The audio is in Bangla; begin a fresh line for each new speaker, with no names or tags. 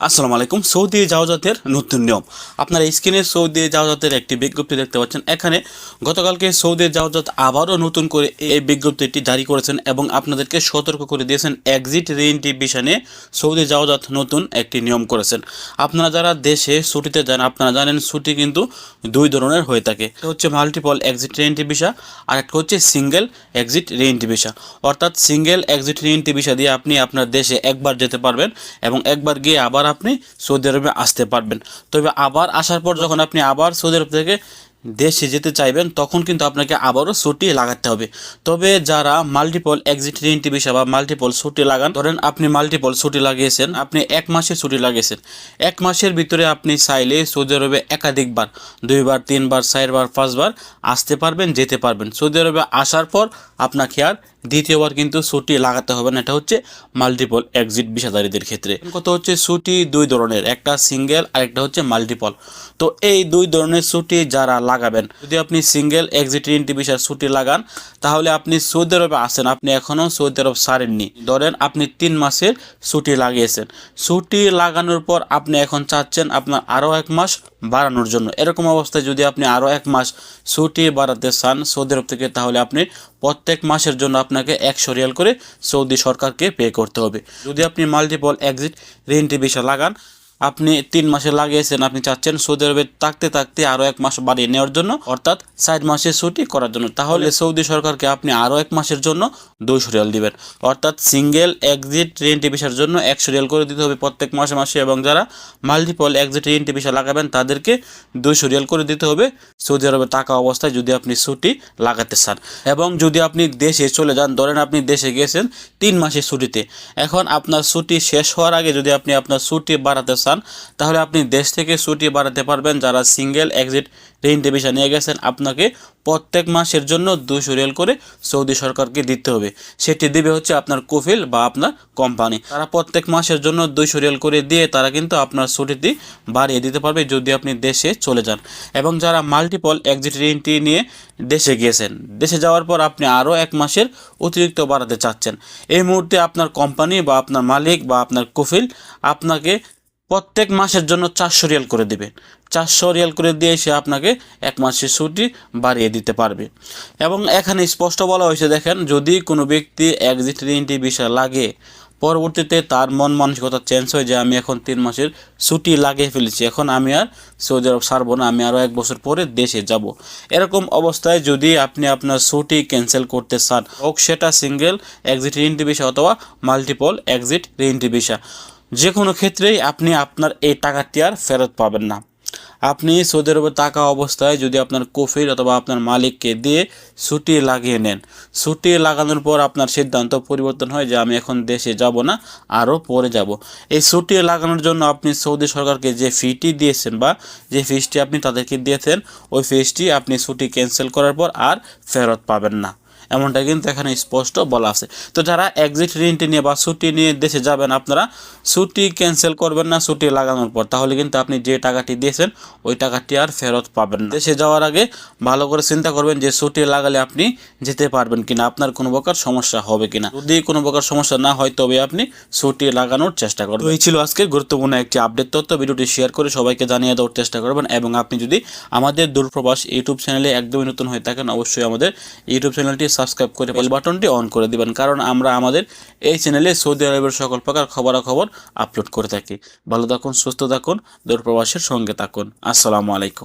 আসসালামু আলাইকুম। সৌদি জাওজাতের নতুন নিয়ম। আপনারা স্ক্রিনে সৌদি জাওজাতের একটি বিজ্ঞপ্তি দেখতে পাচ্ছেন। এখানে গতকালকে সৌদি জাওজাত আবারও নতুন করে এই বিজ্ঞপ্তিটি জারি করেছেন এবং আপনাদেরকে সতর্ক করে দিয়েছেন এক্সিট নিয়ে সৌদি জাওজাত নতুন একটি নিয়ম করেছেন। আপনারা যারা দেশে ছুটিতে যান, আপনারা জানেন ছুটি কিন্তু দুই ধরনের হয়ে থাকে। হচ্ছে মাল্টিপল এক্সিট রিএন্ট্রি ভিসা আর একটা হচ্ছে সিঙ্গেল এক্সিট রিএন্ট্রি ভিসা অর্থাৎ সিঙ্গেল এক্সিট রিএন্ট্রি ভিসা দিয়ে আপনি আপনার দেশে একবার যেতে পারবেন এবং একবার গিয়ে আবার আপনি সৌদি আরবে আসতে পারবেন। তবে আবার আসার পর যখন আপনি আবার সৌদি আরব থেকে দেশে যেতে চাইবেন, তখন কিন্তু আপনাকে আবারও ছুটি লাগাতে হবে। তবে যারা মাল্টিপল এক্সিট রিএন্ট্রি ভিসা বা মাল্টিপল ছুটি লাগান, ধরেন আপনি মাল্টিপল ছুটি লাগিয়েছেন, আপনি এক মাসের ছুটি লাগিয়েছেন। এক মাসের ভিতরে আপনি চাইলে সৌদি আরবে একাধিকবার, দুইবার, তিনবার, চারবার, পাঁচবার আসতে পারবেন, যেতে পারবেন। সৌদি আরবে আসার পর আপনাকে আর দ্বিতীয়বার কিন্তু সুটি লাগাতে হবে না, এটা হচ্ছে মাল্টিপল এক্সিট বিষাদারীদের ক্ষেত্রে। কত হচ্ছে? সুটি দুই ধরনের, একটা সিঙ্গেল আর একটা হচ্ছে মাল্টিপল তো এই দুই ধরনের সুটি যারা লাগাবেন, যদি আপনি সিঙ্গেল এক্সিট ইন্টি ভিসার ছুটি লাগান, তাহলে আপনি সৌদি আরবে আসেন আপনি এখনও সৌদি আরব সারেননি। ধরেন আপনি তিন মাসের ছুটি লাগিয়েছেন। ছুটি লাগানোর পর আপনি এখন চাচ্ছেন আপনার আরও এক মাস বাড়ানোর জন্য। এরকম অবস্থায় যদি আপনি আরও এক মাস ছুটি বাড়াতে চান সৌদি আরব থেকে, তাহলে আপনি প্রত্যেক মাসের জন্য আপনাকে একশো রিয়াল করে সৌদি সরকারকে পে করতে হবে। যদি আপনি মাল্টিপল এক্সিট রেন্টি ভিসা লাগান আপনি তিন মাসে লাগিয়েছেন, আপনি চাচ্ছেন সৌদি আরবে থাকতে থাকতে আরও এক মাস বাড়িয়ে নেওয়ার জন্য, অর্থাৎ ষাট মাসের ছুটি করার জন্য। তাহলে সৌদি সরকারকে আপনি আরও এক মাসের জন্য দুইশো রিয়াল দিবেন। অর্থাৎ সিঙ্গেল এক্সিট রেন্টি ভিসার জন্য একশো রিয়াল করে দিতে হবে প্রত্যেক মাসে মাসে, এবং যারা মাল্টিপল এক্সিট রেন্টি ভিসা লাগাবেন, তাদেরকে দুইশো রিয়াল করে দিতে হবে সৌদি আরবে থাকা অবস্থায় যদি আপনি ছুটি লাগাতে চান। এবং যদি আপনি দেশে চলে যান, ধরেন আপনি দেশে গিয়েছেন তিন মাসের ছুটিতে, এখন আপনার ছুটি শেষ হওয়ার আগে যদি আপনি আপনার ছুটি বাড়াতে চান তাহলে আপনি দেশ থেকে ছুটি বাড়াতে পারবেন। যারা সিঙ্গেল এক্সিট রেন্টে ভিসা নিয়ে গেছেন, আপনাকে প্রত্যেক মাসের জন্য দুশো রিয়াল করে সৌদি সরকারকে দিতে হবে। সেটি দিবে হচ্ছে আপনার কুফিল বা আপনার কোম্পানি। তারা প্রত্যেক মাসের জন্য দুইশো রিয়াল করে দিয়ে তারা কিন্তু আপনার ছুটিটি বাড়িয়ে দিতে পারবে যদি আপনি দেশে চলে যান। এবং যারা মাল্টিপল এক্সিট রেন্টটি নিয়ে দেশে গিয়েছেন, দেশে যাওয়ার পর আপনি আরও এক মাসের অতিরিক্ত বাড়াতে চাচ্ছেন। এই মুহূর্তে আপনার কোম্পানি বা আপনার মালিক বা আপনার কুফিল আপনাকে প্রত্যেক মাসের জন্য চারশো রিয়াল করে দিবে চারশো রিয়াল করে দিয়ে সে আপনাকে এক মাসের ছুটি বাড়িয়ে দিতে পারবে। এবং এখানে স্পষ্ট বলা হয়েছে, দেখেন, যদি কোনো ব্যক্তি এক্সিট রেন্টি বিষয় লাগে, পরবর্তীতে তার মন মানসিকতা চেঞ্জ হয়ে যায়, আমি এখন তিন মাসের ছুটি লাগিয়ে ফেলেছি, এখন আমি আর সৌদি আরব ছাড়বো না, আমি আরও এক বছর পরে দেশে যাব। এরকম অবস্থায় যদি আপনি আপনার ছুটি ক্যান্সেল করতে চান, হোক সেটা সিঙ্গেল এক্সিট রেন্টি ভিসা অথবা মাল্টিপল এক্সিট রেন্টি যে কোনো ক্ষেত্রেই আপনি আপনার এই টাকাটি আর ফেরত পাবেন না। আপনি সৌদি আরবে টাকা অবস্থায় যদি আপনার কফির অথবা আপনার মালিককে দিয়ে ছুটি লাগিয়ে নেন, ছুটি লাগানোর পর আপনার সিদ্ধান্ত পরিবর্তন হয় যে আমি এখন দেশে যাব না, আরও পরে যাব। এই ছুটি লাগানোর জন্য আপনি সৌদি সরকারকে যে ফিটি দিয়েছেন বা যে ফিসটি আপনি তাদেরকে দিয়েছেন, ওই ফিসটি আপনি ছুটি ক্যান্সেল করার পর আর ফেরত পাবেন না। এমনটা কিন্তু এখানে স্পষ্ট বলা আছে। তো যারা এক্সিট রেন্টে নিয়ে বা ছুটি নিয়ে দেশে যাবেন আপনারা, ছুটি ক্যান্সেল করবেন না, ছুটি লাগানোর পর। তাহলে কিন্তু আপনি যে টাকাটি দিয়েছেন, ওই টাকাটি আর ফেরত পাবেন না। দেশে যাওয়ার আগে ভালো করে চিন্তা করবেন যে ছুটি লাগালে আপনি যেতে পারবেন কিনা, আপনার কোনো প্রকার সমস্যা হবে কিনা। যদি কোনো প্রকার সমস্যা না হয়, তবে আপনি ছুটি লাগানোর চেষ্টা করবেন। এই ছিল আজকের গুরুত্বপূর্ণ একটি আপডেট তথ্য। ভিডিওটি শেয়ার করে সবাইকে জানিয়ে দেওয়ার চেষ্টা করবেন। এবং আপনি যদি আমাদের দূরপ্রবাস ইউটিউব চ্যানেলে একদমই নতুন হয়ে থাকেন, অবশ্যই আমাদের ইউটিউব চ্যানেলটি সাবস্ক্রাইব করে বেল বাটনটি অন করে দিবেন কারণ আমরা আমাদের এই চ্যানেলে সৌদি আরবের সকল প্রকার খবরাখবর আপলোড করে থাকি। ভালো থাকুন সুস্থ থাকুন দূরপ্রবাসের সঙ্গে থাকুন। আসসালামু আলাইকুম।